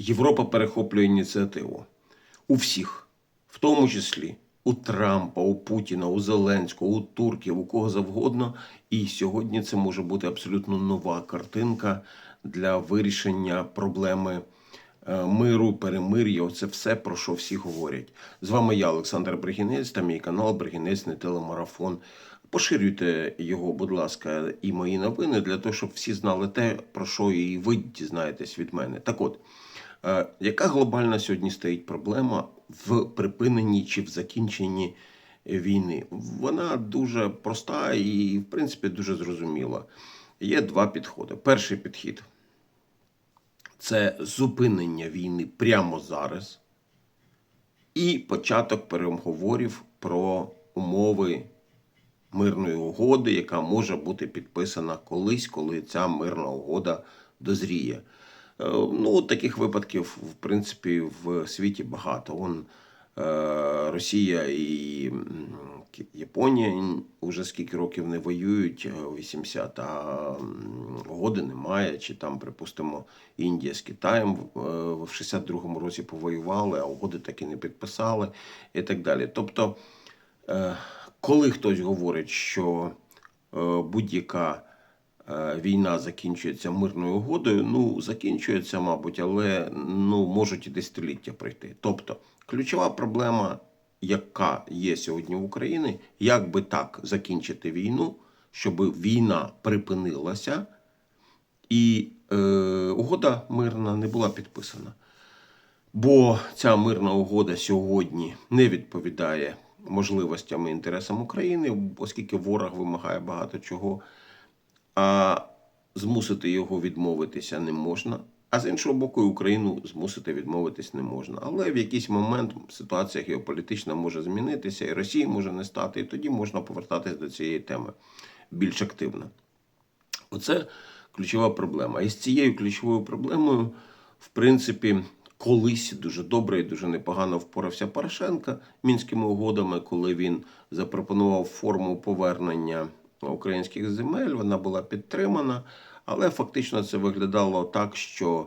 Європа перехоплює ініціативу у всіх, в тому числі у Трампа, у Путіна, у Зеленського, у турків, у кого завгодно. І сьогодні це може бути абсолютно нова картинка для вирішення проблеми е, миру, перемир'я. Це все про що всі говорять. З вами я, Олександр Бригінець, та мій канал Бригінець не телемарафон. Поширюйте його, будь ласка, і мої новини для того, щоб всі знали те, про що і ви дізнаєтесь від мене. Так от, яка глобальна сьогодні стоїть проблема в припиненні чи в закінченні війни? Вона дуже проста і, в принципі, дуже зрозуміла. Є два підходи. Перший підхід це зупинення війни прямо зараз і початок переговорів про умови мирної угоди, яка може бути підписана колись, коли ця мирна угода дозріє. Е, Ну, таких випадків, в принципі, в світі багато. Вон е, Росія і Японія вже скільки років не воюють, е, 80, а угоди немає. Чи там, припустимо, Індія з Китаєм е, в 62-му році повоювали, а угоди так і не підписали, і так далі. Тобто, Е, коли хтось говорить, що е, будь-яка е, війна закінчується мирною угодою, ну закінчується, мабуть, але ну можуть і десятиліття пройти. Тобто, ключова проблема, яка є сьогодні в Україні, як би так закінчити війну, щоб війна припинилася і е, угода мирна не була підписана. Бо ця мирна угода сьогодні не відповідає можливостям і інтересам України, оскільки ворог вимагає багато чого, а змусити його відмовитися не можна. А з іншого боку, Україну змусити відмовитись не можна. Але в якийсь момент ситуація геополітична може змінитися, і Росії може не стати, і тоді можна повертатись до цієї теми більш активно. Оце ключова проблема. І з цією ключовою проблемою, в принципі, колись дуже добре і дуже непогано впорався Порошенко мінськими угодами, коли він запропонував форму повернення українських земель. Вона була підтримана, але фактично це виглядало так, що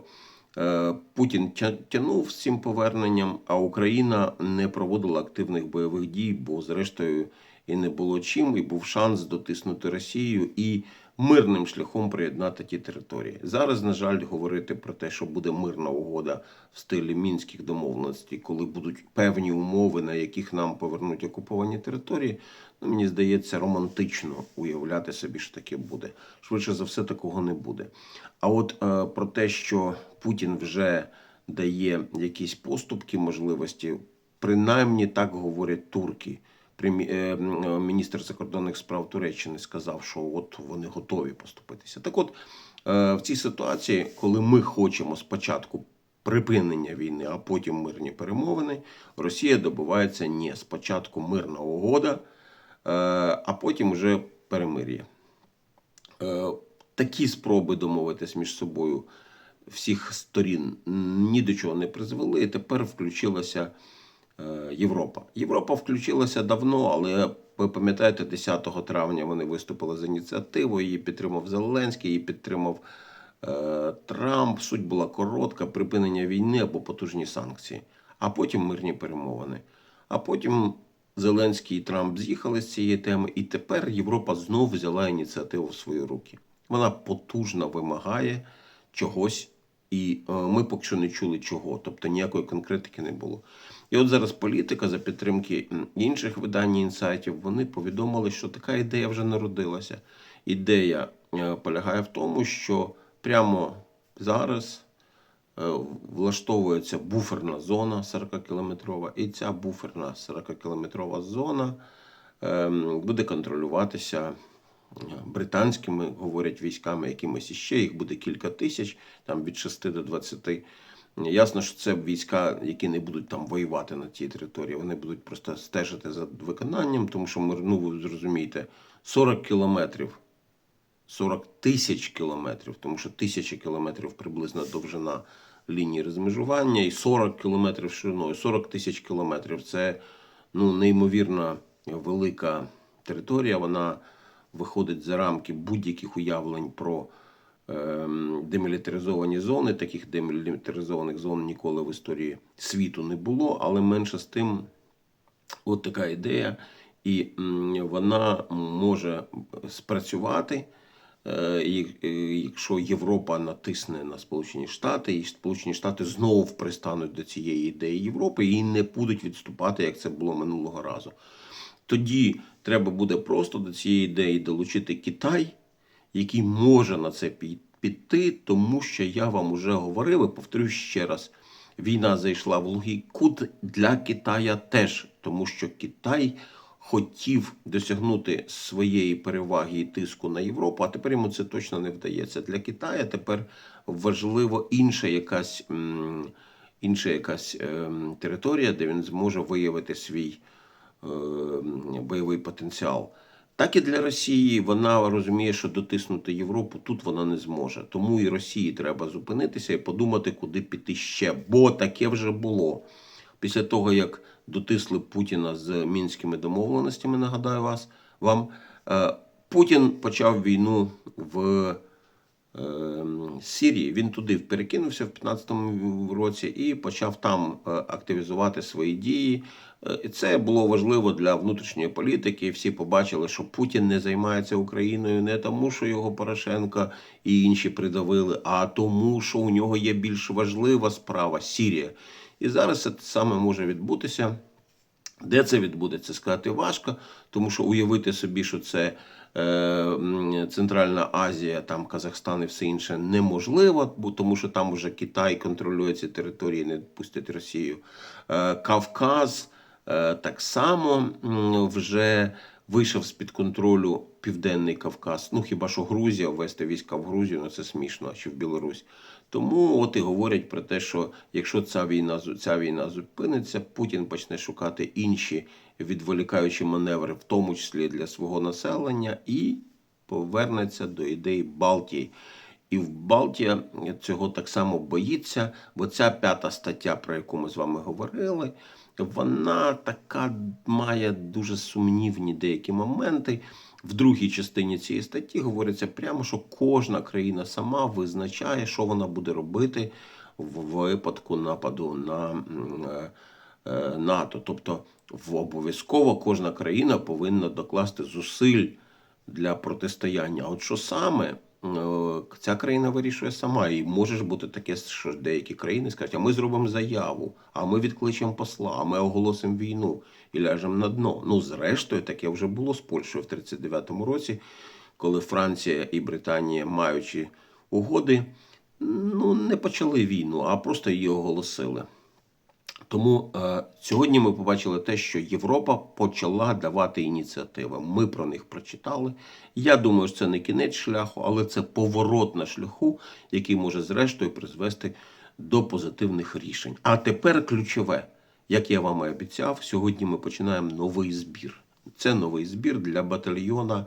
е, Путін тянув з цим поверненням, а Україна не проводила активних бойових дій, бо зрештою і не було чим, і був шанс дотиснути Росію і мирним шляхом приєднати ті території. Зараз, на жаль, говорити про те, що буде мирна угода в стилі мінських домовленостей, коли будуть певні умови, на яких нам повернуть окуповані території. Ну, мені здається, романтично уявляти собі, що таке буде. Швидше за все, такого не буде. А от е, про те, що Путін вже дає якісь поступки, можливості, принаймні так говорять турки. Е, е, Міністр закордонних справ Туреччини сказав, що от вони готові поступитися. Так от, е, в цій ситуації, коли ми хочемо спочатку припинення війни, а потім мирні перемовини, Росія добивається ні, спочатку мирна угода, а потім вже перемир'я. Такі спроби домовитись між собою всіх сторін ні до чого не призвели. І тепер включилася Європа. Європа включилася давно, але ви пам'ятаєте, 10 травня вони виступили з ініціативою, її підтримав Зеленський, її підтримав е, Трамп. Суть була коротка: припинення війни або потужні санкції, а потім мирні перемовини. А потім Зеленський і Трамп з'їхали з цієї теми, і тепер Європа знов взяла ініціативу в свої руки. Вона потужно вимагає чогось, і е, ми поки що не чули чого, тобто ніякої конкретики не було. І от зараз політика за підтримки інших видань інсайтів вони повідомили, що така ідея вже народилася. Ідея е, полягає в тому, що прямо зараз е, влаштовується буферна зона 40-кілометрова, і ця буферна 40-кілометрова зона ем, буде контролюватися британськими, говорять, військами, якимось іще, їх буде кілька тисяч, там від 6 до 20. Ясно, що це війська, які не будуть там воювати на цій території, вони будуть просто стежити за виконанням, тому що ну, ви зрозумієте, 40 кілометрів 40 тисяч кілометрів, тому що тисяча кілометрів приблизно довжина лінії розмежування і 40 кілометрів шириною. 40 тисяч кілометрів це ну, неймовірно велика територія. Вона виходить за рамки будь-яких уявлень про ем, демілітаризовані зони. Таких демілітаризованих зон ніколи в історії світу не було, але менше з тим, от така ідея, і вона може спрацювати. Е, е, Якщо Європа натисне на Сполучені Штати, і Сполучені Штати знову пристануть до цієї ідеї Європи і не будуть відступати, як це було минулого разу. Тоді треба буде просто до цієї ідеї долучити Китай, який може на це піти, тому що я вам уже говорив і повторю ще раз: війна зайшла в глухий кут для Китая теж, тому що Китай хотів досягнути своєї переваги і тиску на Європу, а тепер йому це точно не вдається. Для Китая тепер важливо інша якась. Інша якась ем, територія, де він зможе виявити свій бойовий потенціал. Так і для Росії вона розуміє, що дотиснути Європу тут вона не зможе. Тому і Росії треба зупинитися і подумати, куди піти ще. Бо таке вже було. Після того, як дотисли Путіна з мінськими домовленостями, нагадаю вас, вам е, Путін почав війну в е, Сирії. Він туди перекинувся в 15-му році і почав там е, активізувати свої дії. Е, і Це було важливо для внутрішньої політики. Всі побачили, що Путін не займається Україною не тому, що його Порошенко і інші придавили, а тому, що у нього є більш важлива справа Сірія. І зараз це саме може відбутися. Де це відбудеться, сказати важко, тому що уявити собі, що це е, Центральна Азія, там Казахстан і все інше неможливо, бо тому що там вже Китай контролює ці території, не пустить Росію. Е, Кавказ е, так само вже вийшов з-під контролю Південний Кавказ. Ну хіба що Грузія ввести війська в Грузію, ну це смішно, чи в Білорусь. Тому от і говорять про те, що якщо ця війна ця війна зупиниться, Путін почне шукати інші відволікаючі маневри, в тому числі для свого населення, і повернеться до ідеї Балтії. І в Балтія цього так само боїться, бо ця п'ята стаття, про яку ми з вами говорили, вона така має дуже сумнівні деякі моменти. В другій частині цієї статті говориться прямо, що кожна країна сама визначає, що вона буде робити в випадку нападу на е, е, НАТО. Тобто, обов'язково кожна країна повинна докласти зусиль для протистояння. От що саме ця країна вирішує сама, і може ж бути таке, що деякі країни скажуть, а ми зробимо заяву, а ми відкличемо посла, а ми оголосимо війну і ляжемо на дно. Ну, зрештою, таке вже було з Польщею в 39-му році, коли Франція і Британія, маючи угоди, ну не почали війну, а просто її оголосили. Тому е, сьогодні ми побачили те, що Європа почала давати ініціативи. Ми про них прочитали. Я думаю, що це не кінець шляху, але це поворот на шляху, який може зрештою призвести до позитивних рішень. А тепер ключове, як я вам і обіцяв, сьогодні ми починаємо новий збір. Це новий збір для батальйона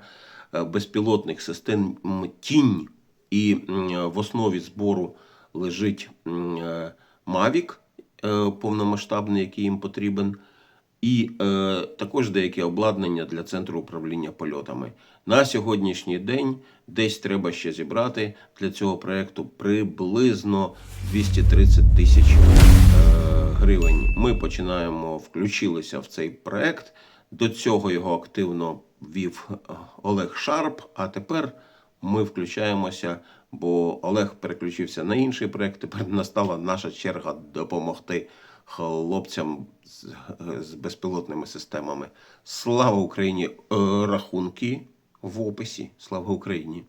е, безпілотних систем Тінь. І в основі збору лежить е, Мавік е, повномасштабний, який їм потрібен, і е, також деяке обладнання для центру управління польотами. На сьогоднішній день десь треба ще зібрати для цього проекту приблизно 230 тисяч е, гривень. Ми починаємо включилися в цей проект. До цього його активно вів е, Олег Шарп. А тепер ми включаємося, бо Олег переключився на інший проект. Тепер настала наша черга допомогти хлопцям з, з безпілотними системами. Слава Україні! Е, Рахунки в описі. Слава Україні!